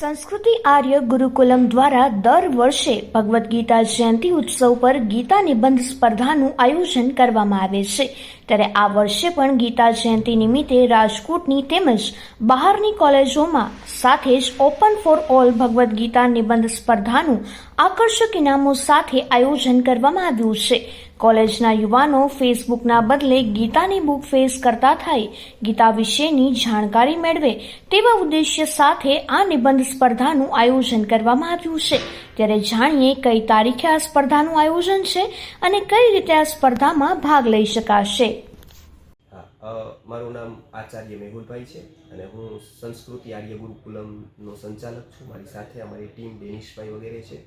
સંસ્કૃતિ આર્ય ગુરુકુલમ દ્વારા દર વર્ષે ભગવદ્ ગીતા જયંતિ ઉત્સવ પર ગીતા નિબંધ સ્પર્ધાનું આયોજન કરવામાં આવે છે. ત્યારે આ વર્ષે પણ ગીતા જયંતિ નિમિત્તે રાજકોટની તેમજ બહારની કોલેજોમાં સાથે જ open for all Bhagavad Gita નિબંધ સ્પર્ધાનું આકર્ષક ઇનામો સાથે આયોજન કરવામાં આવ્યું છે. કોલેજના યુવાનો ફેસબુકના બદલે ગીતાની બુક ફેસ કરતા થાય. ગીતા વિશેની જાણકારી મેળવે તેવા ઉદ્દેશ્ય સાથે આ નિબંધ સ્પર્ધાનું આયોજન કરવામાં આવ્યું છે. ત્યારે જાણીએ કઈ તારીખે આ સ્પર્ધાનું આયોજન છે અને કઈ રીતે આ સ્પર્ધામાં ભાગ લઈ શકાશે. મારું નામ આચાર્ય મેહુલભાઈ છે અને હું સંસ્કૃતિ આર્ય ગુરુકુલમનો સંચાલક છું. મારી સાથે અમારી ટીમ ડેનિશભાઈ વગેરે છે.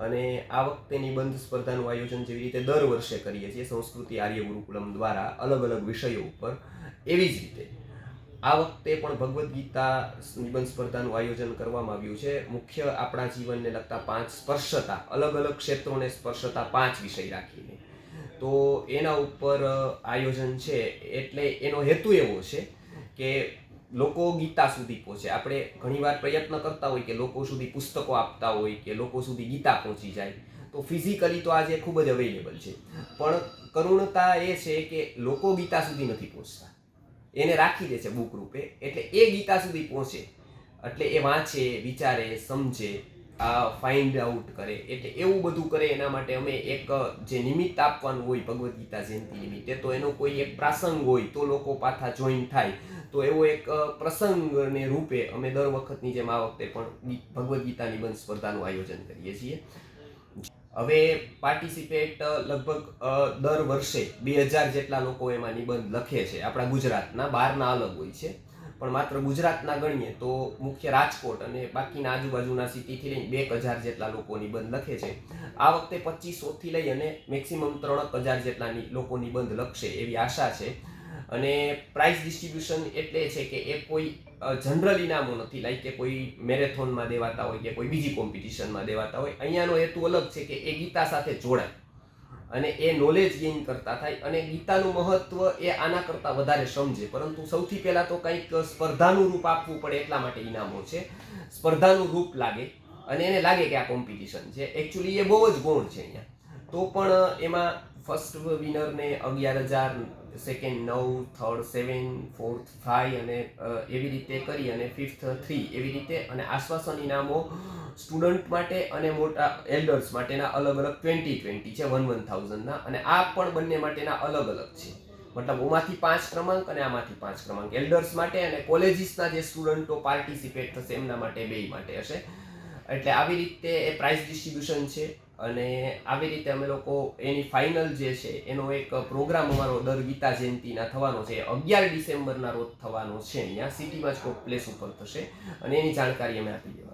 અને આ વખતે નિબંધ સ્પર્ધાનું આયોજન જેવી રીતે દર વર્ષે કરીએ છીએ, સંસ્કૃતિ આર્ય ગુરુકુલમ દ્વારા અલગ અલગ વિષયો ઉપર, એવી જ રીતે. આ વખતે પણ ભગવદ્ ગીતા નિબંધ સ્પર્ધાનું આયોજન કરવામાં આવ્યું છે. મુખ્ય આપણા જીવનને લગતા પાંચ સ્પર્શતા, અલગ અલગ ક્ષેત્રોને સ્પર્શતા પાંચ વિષય રાખીને. તો એના ઉપર આયોજન છે, એટલે એનો હેતુ એવો છે કે લોકો ગીતા સુધી પહોંચે. આપણે ઘણીવાર પ્રયત્ન કરતા હોય કે લોકો સુધી પુસ્તકો આપતા હોય કે લોકો સુધી ગીતા પહોંચી જાય, તો ફિઝિકલી તો આજે ખૂબ જ અવેલેબલ છે. પણ કરુણતા એ છે કે લોકો ગીતા સુધી નથી પહોંચતા. એને રાખી દે છે બુક રૂપે. એટલે એ ગીતા સુધી પહોંચે. એટલે એ વાંચે, વિચારે, સમજે ફાઇન્ડ આઉટ કરે. એટલે એવું બધું કરે, એના માટે અમે એક જે નિમિત્ત આપવાનું હોય ભગવદ્ ગીતા જયંતિ નિમિત્તે, તો એનો કોઈ એક પ્રસંગ હોય, તો લોકો પાછા જોઈન થાય. તો એવો એક પ્રસંગને રૂપે અમે દર વખતની જેમ આ વખતે પણ ભગવદ્ ગીતા નિબંધ સ્પર્ધાનું આયોજન કરીએ છીએ. હવે પાર્ટિસિપેટ લગભગ દર વર્ષે બે હજાર જેટલા લોકો એમાં નિબંધ લખે છે. આપણા ગુજરાતના બહારના અલગ હોય છે. પણ માત્ર ગુજરાતના ગણીએ તો મુખ્ય રાજકોટ અને બાકીના આજુબાજુના સિટીથી લઈને બે હજાર જેટલા લોકો નિબંધ લખે છે. આ વખતે પચીસોથી લઈ અને મેક્સિમમ ત્રણ હજાર જેટલા ની- લોકો નિબંધ લખશે એવી આશા છે. અને પ્રાઇઝ ડિસ્ટ્રીબ્યુશન એટલે છે કે એ કોઈ જનરલ ઇનામો નથી લાઈક કે કોઈ મેરેથોનમાં દેવાતા હોય કે કોઈ બીજી કોમ્પિટિશનમાં દેવાતા હોય. અહીંયાનો હેતુ અલગ છે કે એ ગીતા સાથે જોડાય. અને એ નોલેજ ગેઇન કરતા થાય અને ગીતાનું મહત્વ એ આના કરતાં વધારે સમજે. પરંતુ સૌથી પહેલાં તો કંઈક સ્પર્ધાનું રૂપ આપવું પડે એટલા માટે ઇનામો છે. સ્પર્ધાનું રૂપ લાગે અને એને લાગે કે આ કોમ્પિટિશન છે. એકચ્યુઅલી એ બહુ જ ગૌણ છે અહીંયા. તો પણ એમાં ફર્સ્ટ વિનરને અગિયાર હજાર સેકન્ડ નવ થર્ડ સેવન ફોર્થ ફાઈવ અને એવી રીતે કરી અને ફિફ્થ થ્રી એવી રીતે અને આશ્વાસન ઇનામો સ્ટુડન્ટ માટે અને મોટા એલ્ડર્સ માટેના અલગ અલગ ટ્વેન્ટી ટ્વેન્ટી છે વન વન થાઉઝન્ડના અને આ પણ બંને માટેના અલગ અલગ છે. મતલબ ઓમાંથી પાંચ ક્રમાંક અને આમાંથી પાંચ ક્રમાંક. એલ્ડર્સ માટે અને કોલેજીસના જે સ્ટુડન્ટો પાર્ટિસિપેટ થશે, એમના માટે બે માટે હશે. એટલે આવી રીતે એ પ્રાઇઝ ડિસ્ટ્રીબ્યુશન છે. અને આવી રીતે અમે લોકો એની ફાઇનલ જે છે, એનો એક પ્રોગ્રામ અમારો દર ગીતા જયંતિના થવાનો છે. અગિયાર ડિસેમ્બરના રોજ થવાનો છે. અહીંયા સિટીમાં જ કોઈ પ્લેસ ઉપર થશે અને એની જાણકારી અમે આપી દેવાની.